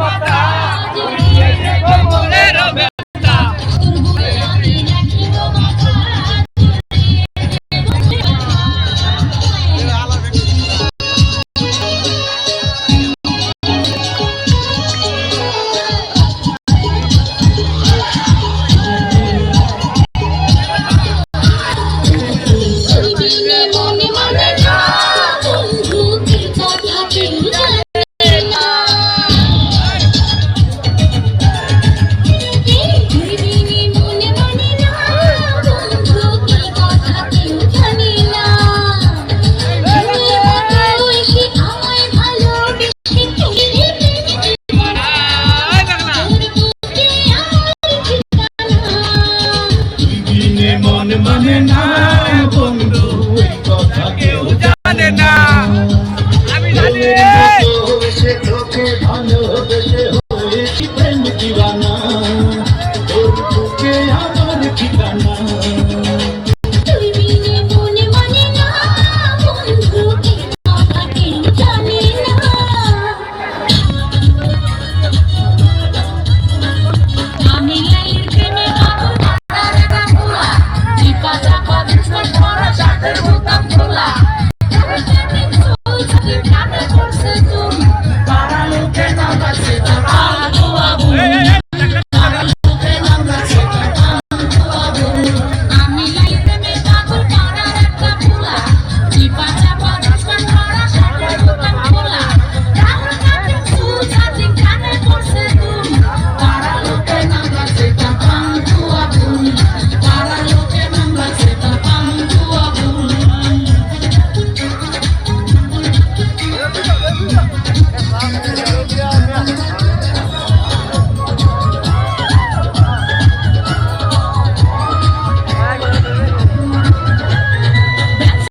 মাতা মানে না বন্ধু কথা কেউ জানে না। আমি জানি। Better